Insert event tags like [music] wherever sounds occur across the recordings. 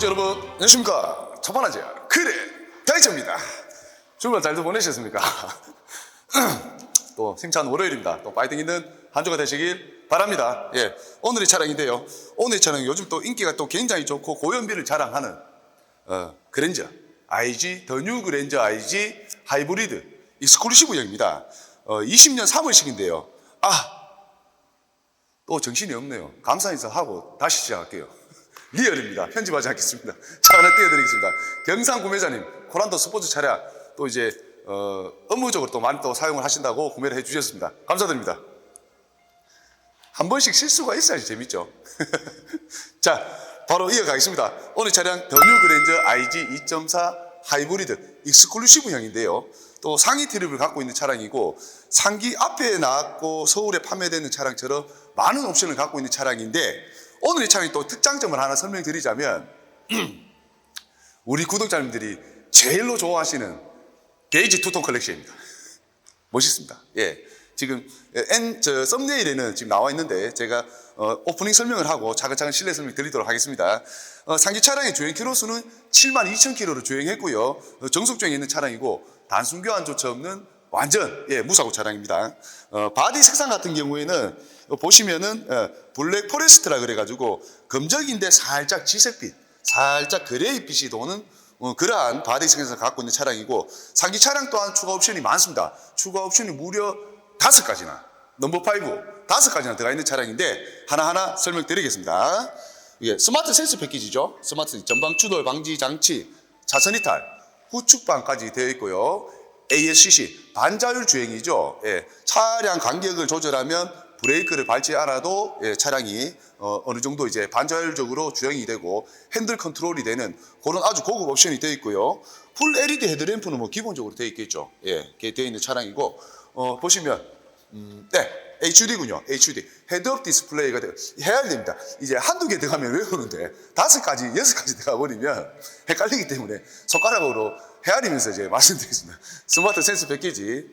고객 여러분. 안녕하십니까. 첫판하지 그래 다이처입니다. 주말 잘들 보내셨습니까? [laughs] 또 힘찬 월요일입니다. 또 파이팅 있는 한 주가 되시길 바랍니다. 예 오늘의 차량인데요. 오늘의 차량 요즘 또 인기가 또 굉장히 좋고 고연비를 자랑하는 어, 그랜저 IG 더 뉴 그랜저 IG 하이브리드 익스클루시브형입니다. 어, 20년 3월식인데요. 아 또 정신이 없네요. 감사해서 하고 다시 시작할게요. 리얼입니다. 편집하지 않겠습니다. [laughs] 자, 하나 띄워드리겠습니다. 경상 구매자님, 코란도 스포츠 차량 또 이제 어, 업무적으로 또 많이 또 사용을 하신다고 구매를 해주셨습니다. 감사드립니다. 한 번씩 실수가 있어야지 재밌죠. [laughs] 자, 바로 이어가겠습니다. 오늘 차량 더뉴 그랜저 IG 2.4 하이브리드 익스클루시브형인데요. 또 상위 트립을 갖고 있는 차량이고 상기 앞에 나왔고 서울에 판매되는 차량처럼 많은 옵션을 갖고 있는 차량인데 오늘 이 차량이 또 특장점을 하나 설명드리자면 [clears throat] 우리 구독자님들이 제일로 좋아하시는 게이지 투톤 컬렉션입니다. 멋있습니다. 예. 지금 N 저 썸네일에는 지금 나와 있는데 제가 어, 오프닝 설명을 하고 차근차근 실내 설명 드리도록 하겠습니다. 어, 상기 차량의 주행 키로수는 7만 2천 킬로를 주행했고요. 어, 정속 주행에 있는 차량이고 단순 교환조차 없는 완전 예, 무사고 차량입니다. 어, 바디 색상 같은 경우에는 어, 보시면은 어, 블랙 포레스트라 그래가지고 검정인데 살짝 지색빛, 살짝 그레이빛이 도는 어, 그러한 바디 색상을 갖고 있는 차량이고 상기 차량 또한 추가 옵션이 많습니다. 추가 옵션이 무려 다섯 가지나 넘버 5 다섯 가지나 들어가 있는 차량인데 하나하나 설명드리겠습니다. 이게 스마트 센스 패키지죠. 스마트 전방 추돌 방지 장치, 차선 이탈, 후축방까지 되어 있고요. ASCC 반자율 주행이죠. 예, 차량 간격을 조절하면 브레이크를 밟지 않아도 예, 차량이 어, 어느 정도 이제 반자율적으로 주행이 되고 핸들 컨트롤이 되는 그런 아주 고급 옵션이 되어 있고요. 풀 LED 헤드램프는 뭐 기본적으로 되어 있겠죠. 예, 되어 있는 차량이고 어, 보시면 음, 네, HUD군요. HUD. 헤드업 디스플레이가 돼요. 해야 됩니다. 이제 한두 개 들어가면 외우는데 다섯 가지, 여섯 가지 들어가 버리면 헷갈리기 때문에 손가락으로 헤아리면서 이제 말씀드리겠습니다. 스마트 센스 패키지.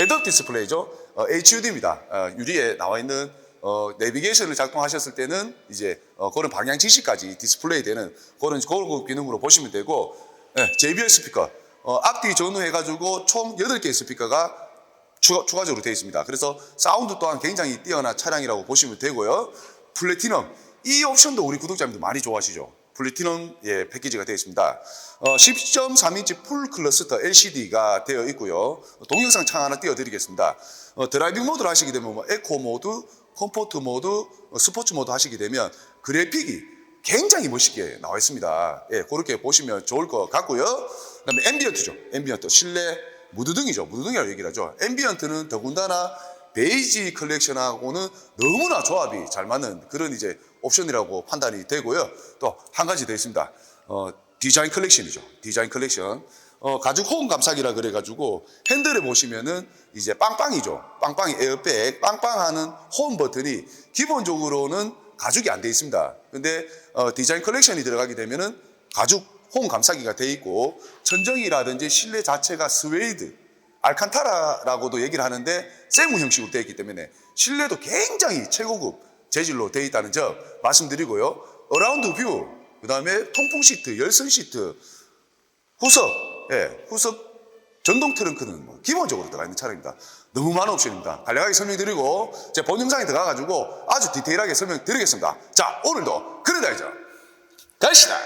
헤드업 디스플레이죠. 어, HUD입니다. 어, 유리에 나와 있는 어, 내비게이션을 작동하셨을 때는 이제 어, 그런 방향 지시까지 디스플레이 되는 그런 고급 기능으로 보시면 되고 네, JBL 스피커. 어, 앞뒤 전후 해가지고 총 8개의 스피커가 추가, 추가적으로 되어 있습니다. 그래서 사운드 또한 굉장히 뛰어난 차량이라고 보시면 되고요. 플래티넘 이 옵션도 우리 구독자님들 많이 좋아하시죠. 플래티넘 예, 패키지가 되어 있습니다. 어, 10.3인치 풀 클러스터 LCD가 되어 있고요. 동영상 창 하나 띄워드리겠습니다. 어, 드라이빙 모드를 하시게 되면 뭐 에코 모드, 컴포트 모드, 어, 스포츠 모드 하시게 되면 그래픽이 굉장히 멋있게 나와 있습니다. 예, 그렇게 보시면 좋을 것 같고요. 그다음에 앰비언트죠. 앰비언트 실내 무드등이죠. 무드등이라고 얘기를 하죠. 앰비언트는 더군다나 베이지 컬렉션하고는 너무나 조합이 잘 맞는 그런 이제 옵션이라고 판단이 되고요. 또 한 가지 더 있습니다. 어, 디자인 컬렉션이죠. 디자인 컬렉션. 어, 가죽 호응 감싸기라 그래가지고 핸들에 보시면은 이제 빵빵이죠. 빵빵이 에어백, 빵빵하는 호응 버튼이 기본적으로는 가죽이 안 돼 있습니다. 근데 어, 디자인 컬렉션이 들어가게 되면은 가죽 호응 감싸기가 돼 있고 천정이라든지 실내 자체가 스웨이드, 알칸타라라고도 얘기를 하는데 세무 형식으로 되어 있기 때문에 실내도 굉장히 최고급 재질로 되어 있다는 점 말씀드리고요. 어라운드 뷰, 그 다음에 통풍 시트, 열선 시트, 후석, 예, 후석 전동 트렁크는 뭐 기본적으로 들어가 있는 차량입니다. 너무 많은 옵션입니다. 간략하게 설명드리고 제 본 영상에 들어가가지고 아주 디테일하게 설명드리겠습니다. 자, 오늘도 그래다이죠. 갑시다.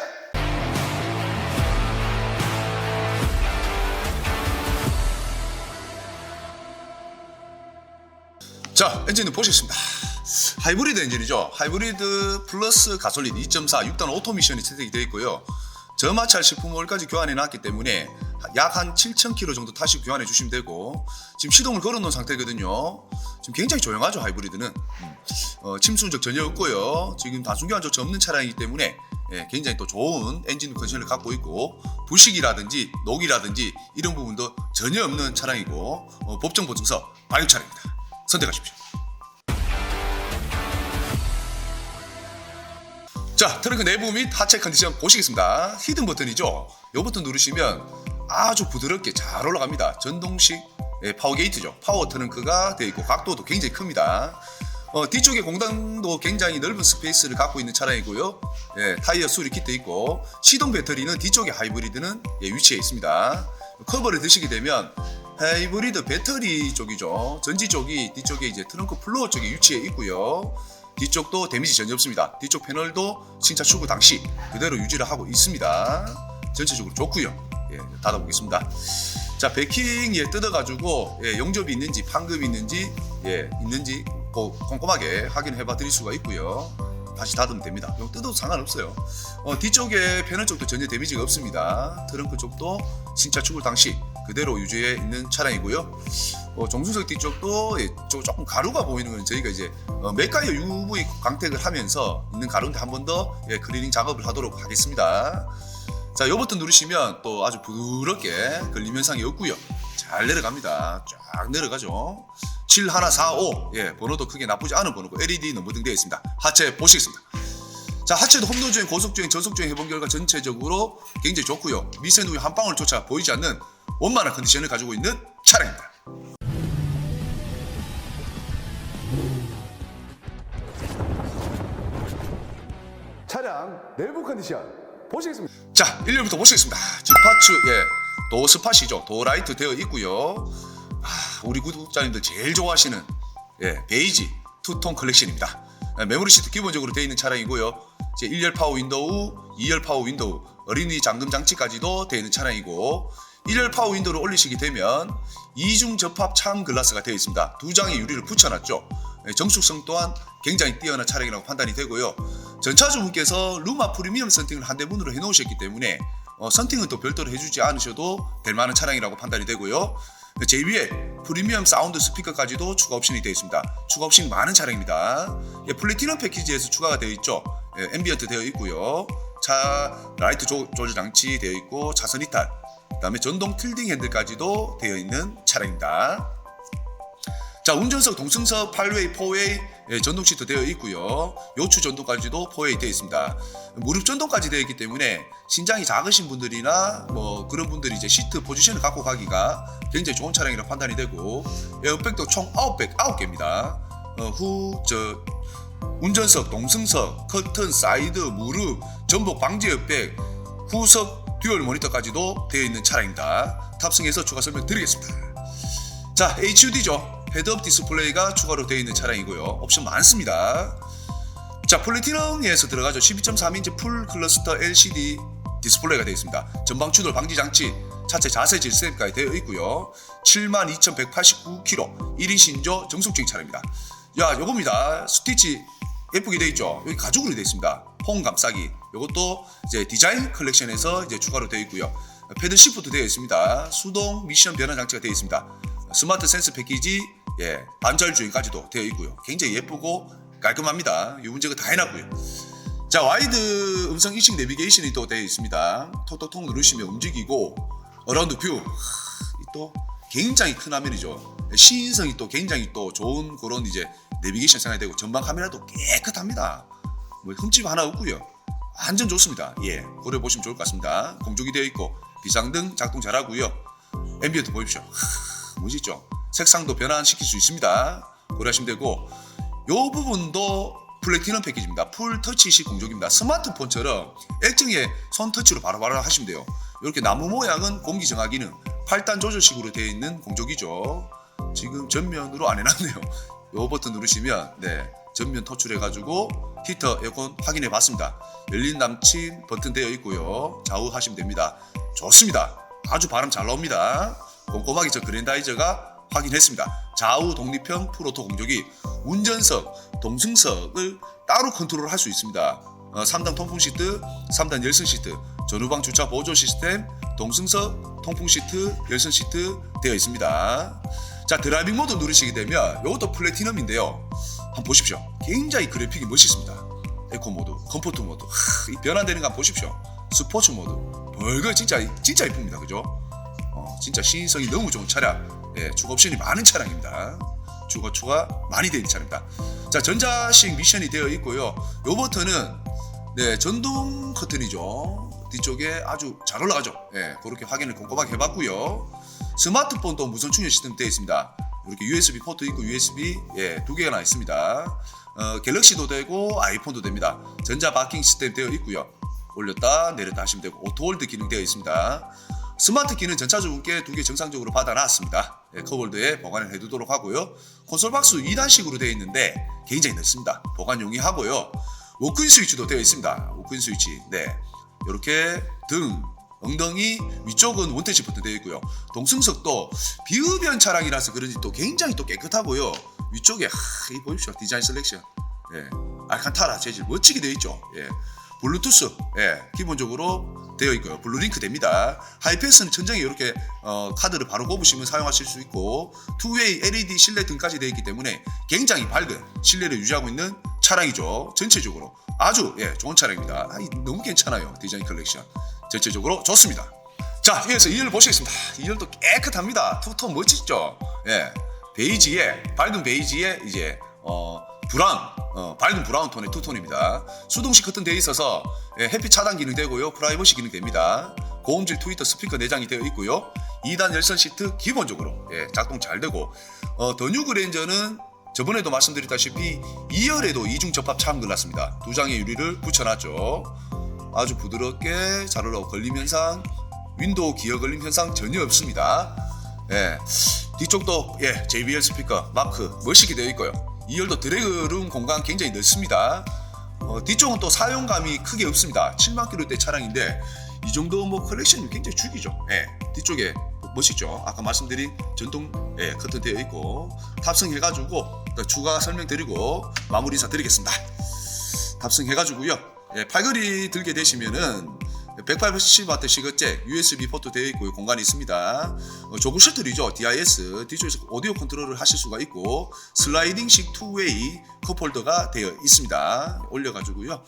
자, 엔진을 보시겠습니다. 하이브리드 엔진이죠. 하이브리드 플러스 가솔린 2.4 6단 오토미션이 채택이 되어 있고요. 저마찰 식품월까지 교환해 놨기 때문에 약 한 7,000km 정도 타시고 교환해 주시면 되고 지금 시동을 걸어 놓은 상태거든요. 지금 굉장히 조용하죠 하이브리드는 음. 어, 침수 흔적 전혀 없고요. 지금 단순 교환 조차 없는 차량이기 때문에 예, 굉장히 또 좋은 엔진 컨디션을 갖고 있고 부식이라든지 녹이라든지 이런 부분도 전혀 없는 차량이고 어, 법정 보증서 발효 차량입니다. 선택하십시오. 자, 트렁크 내부 및 하체 컨디션 보시겠습니다. 히든 버튼이죠. 이 버튼 누르시면 아주 부드럽게 잘 올라갑니다. 전동식 예, 파워 게이트죠. 파워 트렁크가 되어 있고 각도도 굉장히 큽니다. 어, 뒤쪽에 공간도 굉장히 넓은 스페이스를 갖고 있는 차량이고요. 예, 타이어 수리 키트 있고 시동 배터리는 뒤쪽에 하이브리드는 예, 위치해 있습니다. 커버를 드시게 되면 하이브리드 배터리 쪽이죠. 전지 쪽이 뒤쪽에 이제 트렁크 플로어 쪽에 위치해 있고요. 뒤쪽도 데미지 전혀 없습니다. 뒤쪽 패널도 신차 출고 당시 그대로 유지를 하고 있습니다. 전체적으로 좋고요. 예, 닫아보겠습니다. 자, 베킹 예 뜯어가지고 예, 용접이 있는지 판금이 있는지 예 있는지 고- 꼼꼼하게 확인해봐 드릴 수가 있고요. 다시 닫으면 됩니다. 이거 뜯어도 상관없어요. 어, 뒤쪽에 패널 쪽도 전혀 데미지가 없습니다. 트렁크 쪽도 신차 출고 당시 그대로 유지해 있는 차량이고요. 어, 정수석 뒤쪽도 예, 조- 조금 가루가 보이는 건 저희가 이제 어, 메카이어 UV 광택을 하면서 있는 가루인데 한 번 더 예, 클리닝 작업을 하도록 하겠습니다. 자, 요 버튼 누르시면 또 아주 부드럽게 걸림 현상이 없고요. 잘 내려갑니다. 쫙 내려가죠. 7145. 예, 번호도 크게 나쁘지 않은 번호고 LED 넘버등 되어 있습니다. 하체 보시겠습니다. 자, 하체도 홈로주행, 고속 주행, 저속주행 해본 결과 전체적으로 굉장히 좋고요. 미세 누유 한 방울조차 보이지 않는 원만한 컨디션을 가지고 있는 차량입니다. 차량 내부 컨디션 보시겠습니다. 자, 1열부터 보시겠습니다. 지파츠, 예, 도 스팟이죠. 도 라이트 되어 있고요. 아, 우리 구독자님들 제일 좋아하시는 예, 베이지 투톤 컬렉션입니다. 예, 메모리 시트 기본적으로 되어 있는 차량이고요. 이제 1열 파워 윈도우, 2열 파워 윈도우, 어린이 잠금 장치까지도 되어 있는 차량이고 1열 파워 윈도우를 올리시게 되면 이중 접합 창 글라스가 되어 있습니다. 두 장의 유리를 붙여놨죠. 예, 정숙성 또한 굉장히 뛰어난 차량이라고 판단이 되고요. 전차주분께서 루마 프리미엄 선팅을 한 대문으로 해놓으셨기 때문에 어, 선팅은 또 별도로 해주지 않으셔도 될 만한 차량이라고 판단이 되고요. JBL 프리미엄 사운드 스피커까지도 추가 옵션이 되어 있습니다. 추가 옵션이 많은 차량입니다. 예, 플래티넘 패키지에서 추가가 되어 있죠. 예, 앰비언트 되어 있고요. 차 라이트 조, 조절 장치 되어 있고 차선 이탈, 그다음에 전동 틸딩 핸들까지도 되어 있는 차량입니다. 자 운전석 동승석 8웨이 4웨이 예, 전동 시트 되어 있고요. 요추 전동까지도 4웨이 되어 있습니다. 무릎 전동까지 되어 있기 때문에 신장이 작으신 분들이나 뭐 그런 분들이 이제 시트 포지션을 갖고 가기가 굉장히 좋은 차량이라 판단이 되고 에어백도 총 9백 9개입니다. 어, 후저 운전석 동승석 커튼 사이드 무릎 전복 방지 에어백 후석 듀얼 모니터까지도 되어 있는 차량입니다. 탑승해서 추가 설명 드리겠습니다. 자, HUD죠. 헤드업 디스플레이가 추가로 되어 있는 차량이고요. 옵션 많습니다. 자, 플래티넘에서 들어가죠. 12.3인치 풀 클러스터 LCD 디스플레이가 되어 있습니다. 전방 추돌 방지 장치, 차체 자세 질색까지 되어 있고요. 72,189km, 1인 신조 정숙주행 차량입니다. 야, 요겁니다. 스티치 예쁘게 되어 있죠. 여기 가죽으로 되어 있습니다. 폼 감싸기. 요것도 이제 디자인 컬렉션에서 이제 추가로 되어 있고요. 패드 시프트 되어 있습니다. 수동 미션 변환 장치가 되어 있습니다. 스마트 센스 패키지, 예, 반절 주행까지도 되어 있고요. 굉장히 예쁘고 깔끔합니다. 이 문제가 다 해놨고요. 자, 와이드 음성 인식 내비게이션이 또 되어 있습니다. 톡톡톡 누르시면 움직이고, 어라운드 뷰. 하, 이또 굉장히 큰 화면이죠. 시인성이 또 굉장히 또 좋은 그런 이제 내비게이션 생각이 되고, 전방 카메라도 깨끗합니다. 뭐 흠집 하나 없고요. 완전 좋습니다. 예, 고려 보시면 좋을 것 같습니다. 공조기 되어 있고, 비상등 작동 잘하고요. 앰비언트 보십시오. 하, 멋있죠? 색상도 변환시킬 수 있습니다. 고려하시면 되고, 요 부분도 플래티넘 패키지입니다. 풀 터치식 공조기입니다. 스마트폰처럼 액정에 손 터치로 바로 바로 하시면 돼요. 이렇게 나무 모양은 공기 정화 기능, 8단 조절식으로 되어 있는 공조기죠. 지금 전면으로 안 해놨네요. 요 버튼 누르시면 네 전면 토출해가지고 히터 에어컨 확인해 봤습니다. 열린 남친 버튼 되어 있고요. 좌우 하시면 됩니다. 좋습니다. 아주 바람 잘 나옵니다. 꼼꼼하게 저 그랜다이저가 확인했습니다. 좌우 독립형 프로토 공조기 운전석, 동승석을 따로 컨트롤 할 수 있습니다. 어, 3단 통풍 시트, 3단 열선 시트, 전후방 주차 보조 시스템, 동승석, 통풍 시트, 열선 시트 되어 있습니다. 자 드라이빙 모드 누르시게 되면 이것도 플래티넘인데요. 한번 보십시오. 굉장히 그래픽이 멋있습니다. 에코 모드, 컴포트 모드, 하, 이 변환되는 거 한번 보십시오. 스포츠 모드, 벌거 진짜 진짜 이쁩니다, 그죠? 어, 진짜 시인성이 너무 좋은 차량, 예, 주거 옵션이 많은 차량입니다. 주거 추가 많이 되어 있는 차량입니다. 자, 전자식 미션이 되어 있고요. 요 버튼은 네, 전동 커튼이죠. 뒤쪽에 아주 잘 올라가죠. 예, 그렇게 확인을 꼼꼼하게 해봤고요. 스마트폰도 무선 충전 시스템 되어 있습니다. 이렇게 USB 포트 있고 USB 예, 두 개가 나 있습니다. 어, 갤럭시도 되고 아이폰도 됩니다. 전자 바킹 시스템 되어 있고요. 올렸다 내렸다 하시면 되고 오토홀드 기능 되어 있습니다. 스마트 키는 전차적으로 두개 정상적으로 받아놨습니다. 예, 컵홀더에 보관을 해두도록 하고요. 콘솔 박스 2단식으로 되어 있는데 굉장히 넓습니다. 보관 용이하고요. 워크인 스위치도 되어 있습니다. 워크인 스위치. 네. 이렇게 등, 엉덩이 위쪽은 원터치 버튼 되어 있고요. 동승석도 비흡연 차량이라서 그런지 또 굉장히 또 깨끗하고요. 위쪽에 하, 이 보십시오. 디자인 셀렉션. 예. 알칸타라 재질 멋지게 되어 있죠. 예. 블루투스 예, 기본적으로 되어 있고요. 블루링크 됩니다. 하이패스는 천장에 이렇게 어, 카드를 바로 꼽으시면 사용하실 수 있고 투웨이 LED 실내 등까지 되어 있기 때문에 굉장히 밝은 실내를 유지하고 있는 차량이죠. 전체적으로 아주 예, 좋은 차량입니다. 아, 이 너무 괜찮아요. 디자인 컬렉션 전체적으로 좋습니다. 자, 위에서 2열 보시겠습니다. 2열도 깨끗합니다. 투톤 멋지죠? 예. 베이지에, 밝은 베이지에 이제, 어, 브라운, 어, 밝은 브라운 톤의 투톤입니다. 수동식 커튼 되어 있어서 예, 햇빛 차단 기능 되고요. 프라이버시 기능 됩니다. 고음질 트위터 스피커 내장이 되어 있고요. 2단 열선 시트 기본적으로 예, 작동 잘 되고, 어, 더뉴 그랜저는 저번에도 말씀드렸다시피 2열에도 이중 접합 차음 글랐습니다. 두 장의 유리를 붙여놨죠. 아주 부드럽게 잘 올라오고 걸림 현상, 윈도우 기어 걸림 현상 전혀 없습니다. 예. 뒤쪽도 예, JBL 스피커 마크 멋있게 되어 있고요. 2열도 드래그룸 공간 굉장히 넓습니다. 어, 뒤쪽은 또 사용감이 크게 없습니다. 7만 킬로대 차량인데 이 정도 뭐 컬렉션이 굉장히 죽이죠. 예, 뒤쪽에 멋있죠. 아까 말씀드린 전동 예, 커튼 되어 있고 탑승해가지고 또 추가 설명드리고 마무리 인사 드리겠습니다. 탑승해가지고요. 예, 팔걸이 들게 되시면은 180W 시거잭 USB 포트 되어 있고 공간이 있습니다. 어, 조그 셔틀이죠. DIS 뒤쪽에서 오디오 컨트롤을 하실 수가 있고 슬라이딩식 투웨이 컵홀더가 되어 있습니다. 올려가지고요.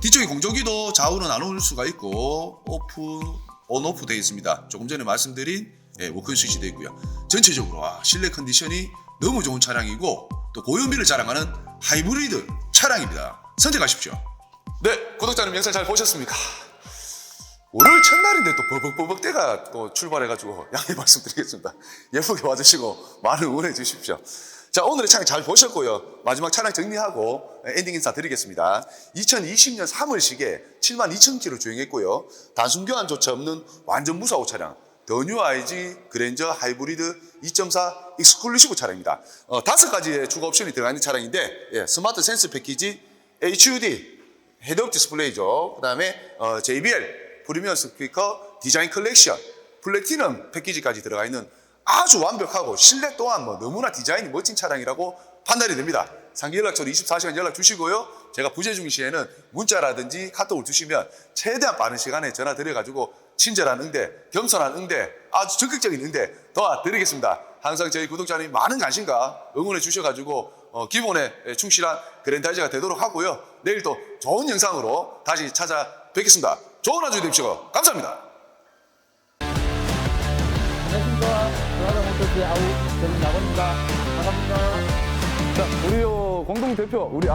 뒤쪽에 공조기도 좌우로 나눌 수가 있고 오프 온 오프 되어 있습니다. 조금 전에 말씀드린 예, 워크인 스위치 되어 있고요. 전체적으로 아, 실내 컨디션이 너무 좋은 차량이고 또 고연비를 자랑하는 하이브리드 차량입니다. 선택하십시오. 네, 구독자님 영상 잘 보셨습니까? 월요일 첫날인데 또 버벅버벅 때가 또 출발해가지고 양해 말씀드리겠습니다. 예쁘게 와주시고 많은 응원해 주십시오. 자, 오늘의 차량 잘 보셨고요. 마지막 차량 정리하고 엔딩 인사 드리겠습니다. 2020년 3월식에 7만 2천 킬로 주행했고요. 단순 교환조차 없는 완전 무사고 차량. 더뉴 IG 그랜저 하이브리드 2.4 익스클루시브 차량입니다. 어, 다섯 가지의 추가 옵션이 들어가 있는 차량인데 예, 스마트 센스 패키지 HUD 헤드업 디스플레이죠. 그 다음에 어, JBL 프리미엄 스피커 디자인 컬렉션 플래티넘 패키지까지 들어가 있는 아주 완벽하고 실내 또한 뭐 너무나 디자인이 멋진 차량이라고 판단이 됩니다. 상기 연락처로 24시간 연락 주시고요. 제가 부재 중 시에는 문자라든지 카톡을 주시면 최대한 빠른 시간에 전화 드려가지고 친절한 응대, 겸손한 응대, 아주 적극적인 응대 도와드리겠습니다. 항상 저희 구독자님 많은 관심과 응원해 주셔가지고 어, 기본에 충실한 그랜다이저가 되도록 하고요. 내일 또 좋은 영상으로 다시 찾아 뵙겠습니다. 좋은 하루 되십시오. 감사합니다. 안녕하십니까. 전화장 몬터스 아우 저는 나건입니다. 반갑습니다. 자, 우리 어, 공동 대표 우리